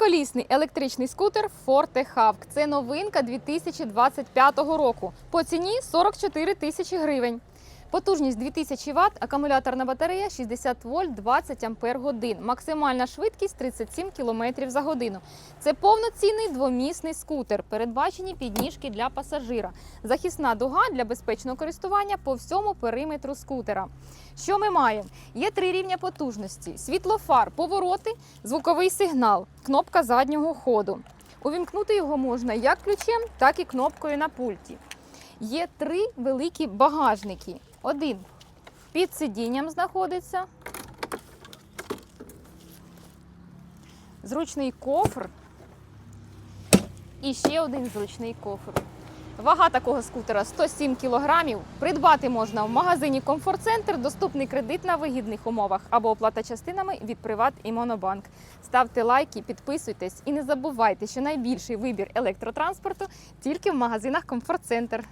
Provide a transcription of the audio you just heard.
Триколісний електричний скутер Forte Hawk. Це новинка 2025 року. По ціні 44 тисячі гривень. Потужність 2000 Вт, акумуляторна батарея 60 вольт 20 ампер годин. Максимальна швидкість 37 км за годину. Це повноцінний двомісний скутер. Передбачені підніжки для пасажира. Захисна дуга для безпечного користування по всьому периметру скутера. Що ми маємо? Є три рівня потужності: світлофар, повороти, звуковий сигнал, кнопка заднього ходу. Увімкнути його можна як ключем, так і кнопкою на пульті. Є три великі багажники. Один під сидінням знаходиться. Зручний кофр. І ще один зручний кофр. Вага такого скутера 107 кг. Придбати можна в магазині Комфорт Центр, доступний кредит на вигідних умовах або оплата частинами від Приват і Монобанк. Ставте лайки, підписуйтесь і не забувайте, що найбільший вибір електротранспорту тільки в магазинах Комфорт Центр.